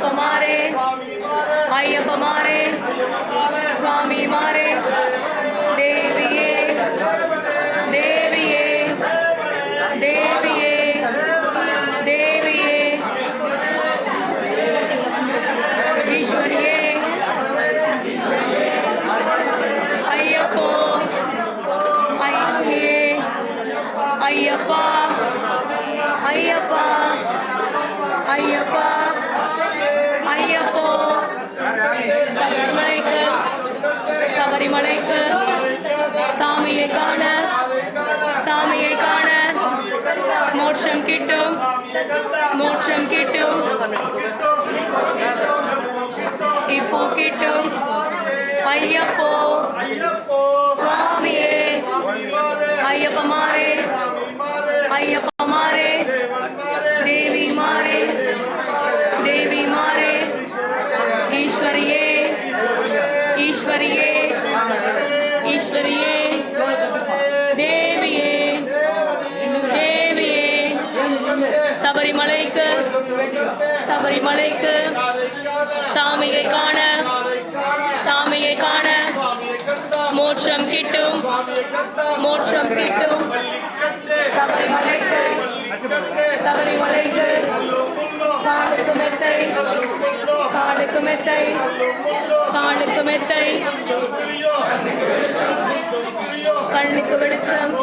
மாறே ஐயப்ப மாறே சுவாமி மாறே தேவியே தேவியே தேவியே தேவியே ஈஸ்வரியே ஐயப்போ ஐயே ஐயப்பா ஐயப்பா ஐயப்பா ஐயப்போ சபரிமலைக்கு சபரிமலைக்கு சாமியை காண சாமியை காண. மோட்சம் கிட்டும் மோட்சம் கிட்டும். இப்போ கிட்டும் ஐயப்போ ஈஸ்வரியே ஈஸ்வரியே தேவியே தேவியே. சபரிமலைக்கு சபரிமலைக்கு சாமியை காண சாமியை காண. மோட்சம் கிட்டும் மோட்சம் கிட்டும். சபரிமலைக்கு சபரிமலைக்கு காலுக்கு மெத்தை. காலுக்கு மெத்தை காலுக்கு மெத்தை கண்ணுக்கு வெளிச்சம்.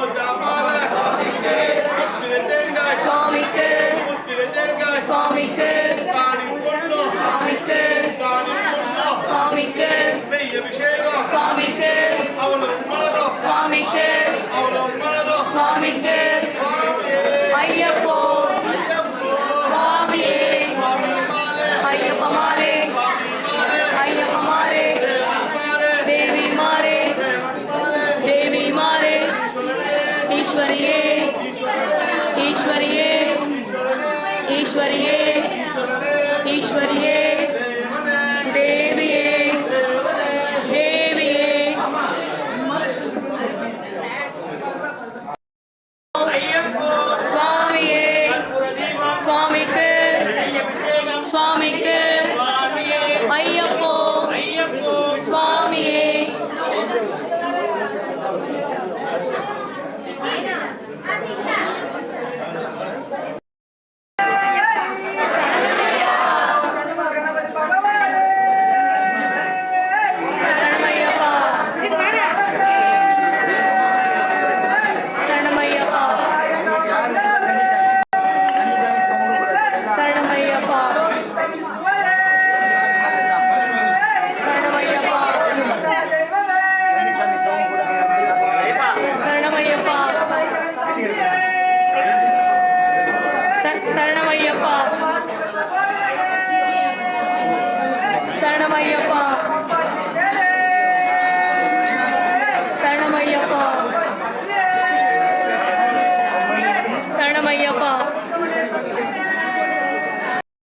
ईश्वरीय ईश्वरीय ईश्वरीय ईश्वरीय Iya,